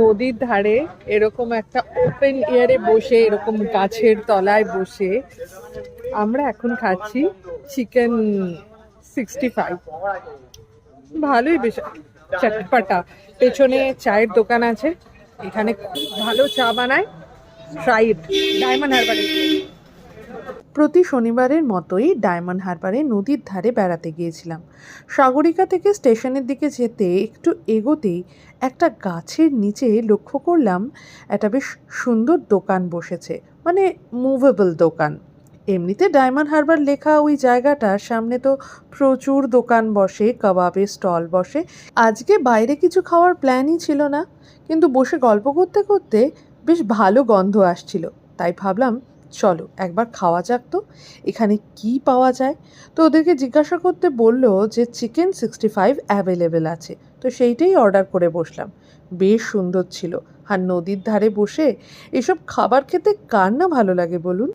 নদীর ধারে এরকম একটা ওপেন এয়ারে বসে, এরকম গাছের তলায় বসে আমরা এখন খাচ্ছি চিকেন সিক্সটি ফাইভ ভালোই বেশ, চটপাটা। পেছনে চায়ের দোকান আছে, এখানে খুব ভালো চা বানায় ফ্রাইড ডায়মন্ড হারবারে প্রতি শনিবারের মতোই ডায়মন্ড হারবারে নদীর ধারে বেড়াতে গিয়েছিলাম। সাগরিকা থেকে স্টেশনের দিকে যেতে একটু এগোতেই একটা গাছের নিচে লক্ষ্য করলাম, একটা বেশ সুন্দর দোকান বসেছে মানে মুভেবল দোকান। এমনিতে ডায়মন্ড হারবার লেখা ওই জায়গাটার সামনে তো প্রচুর দোকান বসে কাবাবের স্টল বসে। আজকে বাইরে কিছু খাওয়ার প্ল্যানই ছিল না, কিন্তু বসে গল্প করতে করতে বেশ ভালো গন্ধ আসছিল। তাই ভাবলাম চলো, একবার খাওয়া যাক তো, এখানে কি পাওয়া যায়? তো ওদেরকে জিজ্ঞাসা করতে বলল যে চিকেন সিক্সটি ফাইভ অ্যাভেলেবেল আছে। তো সেইটাই অর্ডার করে বসলাম। বেশ সুন্দর ছিল। আর নদীর ধারে বসে এসব খাবার খেতে কার না ভালো লাগে বলুন?